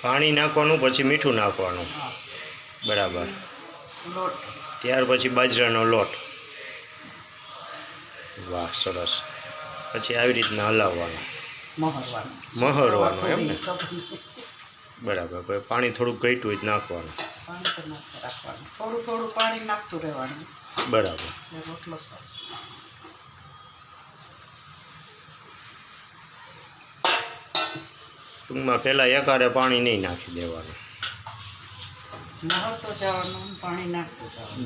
પાણી નાખવાનું પછી મીઠું નાખવાનું. બરાબર. ત્યાર પછી બાજરાનો લોટ. વાહ સરસ. પછી આવી રીતના હલાવવાનું. મહરવાનું એમ ને? બરાબર પાણી થોડુંક ઘટ્યું હોય તો નાખવાનું. થોડું થોડું પાણી નાખતું રહેવાનું. બરાબર. ટૂંકમાં પહેલાં એકારે પાણી નહીં નાખી દેવાનું.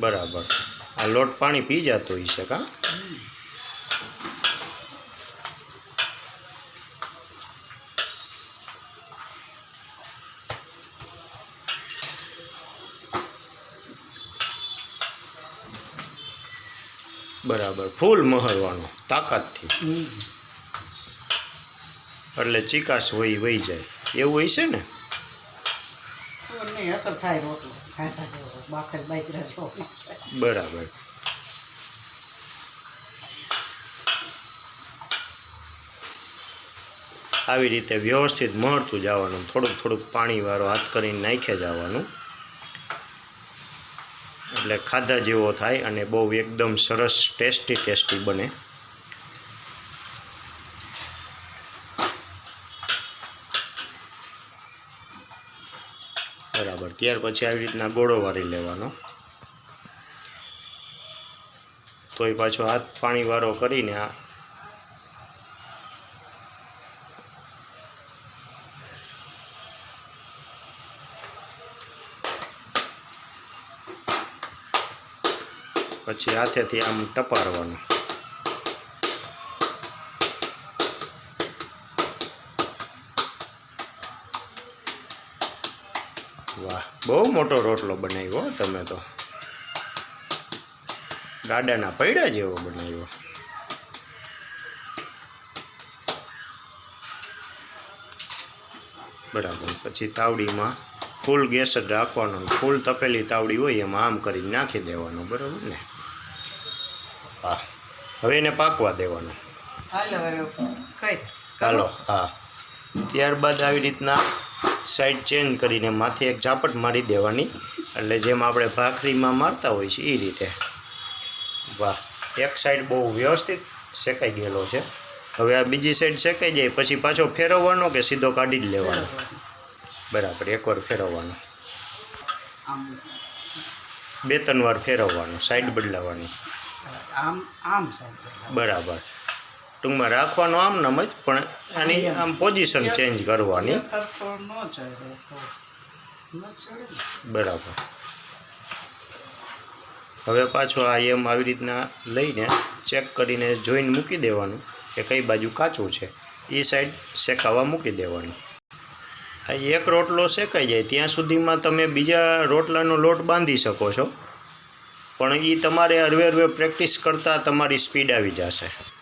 બરાબર. આ લોટ પાણી પી જતો છે કાં? બરાબર. ફૂલ મહરવાનું તાકાતથી. એટલે ચિકાસ હોય વહી જાય. એવું હોય છે ને? અસર થાય રોટલો ખાતા જેવો બાકર બાજરા જેવો બરાબર. આવી રીતે વ્યવસ્થિત મળતું જવાનું થોડુંક થોડુંક પાણીવાળો હાથ કરીને નાખે જવાનું એટલે ખાધા જેવો થાય અને બહુ એકદમ સરસ ટેસ્ટી ટેસ્ટી બને. બરાબર. ત્યાર પછી આવી રીતના ગોળો વારી લેવાનો. તોય પાછો હાથ પાણી વારો કરીને આ પછી હાથેથી આમ ટપારવાનું. વાહ બહુ મોટો રોટલો બનાવ્યો તમે તો. ગાડાના પૈડા જેવો બનાવ્યો. બરાબર પછી તાવડીમાં ફૂલ ગેસ જ રાખવાનો ફૂલ તપેલી તાવડી હોય એમાં આમ કરીને નાખી દેવાનું બરાબર ને? હા હવે એને પાકવા દેવાનો. હાલો હા. ત્યારબાદ આવી રીતના સાઈડ ચેન્જ કરીને માથે એક ઝાપટ મારી દેવાની. એટલે જેમ આપણે ભાખરીમાં મારતા હોય છે એ રીતે. વાહ એક સાઈડ બહુ વ્યવસ્થિત શેકાઈ ગયેલો છે. હવે આ બીજી સાઈડ શેકાઈ જાય પછી પાછો ફેરવવાનો કે સીધો કાઢી જ લેવાનો? બરાબર એકવાર ફેરવવાનો. બે ત્રણ વાર ફેરવવાનો સાઈડ બદલાવાની. આમ આમ બરાબર. ટૂંકમાં રાખવાનો આમ નામ જ, પણ આની આમ પોઝિશન ચેન્જ કરવાની. બરાબર. હવે પાછો આ એમ આવી રીતના લઈને ચેક કરીને જોઈને મૂકી દેવાનું કે કઈ બાજુ કાચું છે. એ સાઈડ શેકાવા મૂકી દેવાનું. આ એક રોટલો શેકાઈ જાય, ત્યાં સુધીમાં તમે બીજા રોટલાનો લોટ બાંધી શકો છો. પણ એ તમારે હરવે હરવે પ્રેક્ટિસ કરતાં તમારી સ્પીડ આવી જશે.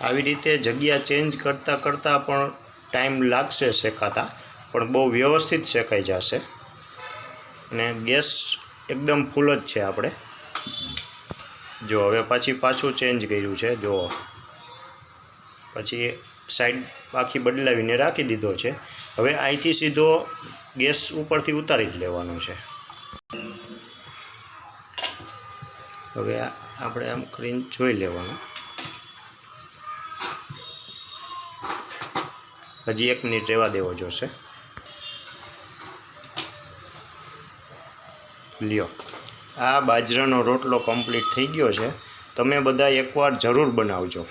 આવી રીતે જગ્યા ચેન્જ કરતાં કરતાં પણ ટાઈમ લાગશે શેકાતા, પણ બહુ વ્યવસ્થિત શેકાઈ જશે. અને ગેસ એકદમ ફૂલ જ છે આપણે. જો હવે પછી પાછું ચેન્જ કર્યું છે, જો. પછી સાઈડ આખી બદલાવીને રાખી દીધો છે. હવે અહીંથી સીધો ગેસ ઉપરથી ઉતારી જ લેવાનો છે. હવે આપણે આમ કરીને જોઈ લેવાનું. હજી એક મિનિટ રહેવા દેવો જોશે. લ્યો. આ બાજરાનો રોટલો કમ્પ્લીટ થઈ ગયો છે. તમે બધા એકવાર જરૂર બનાવજો.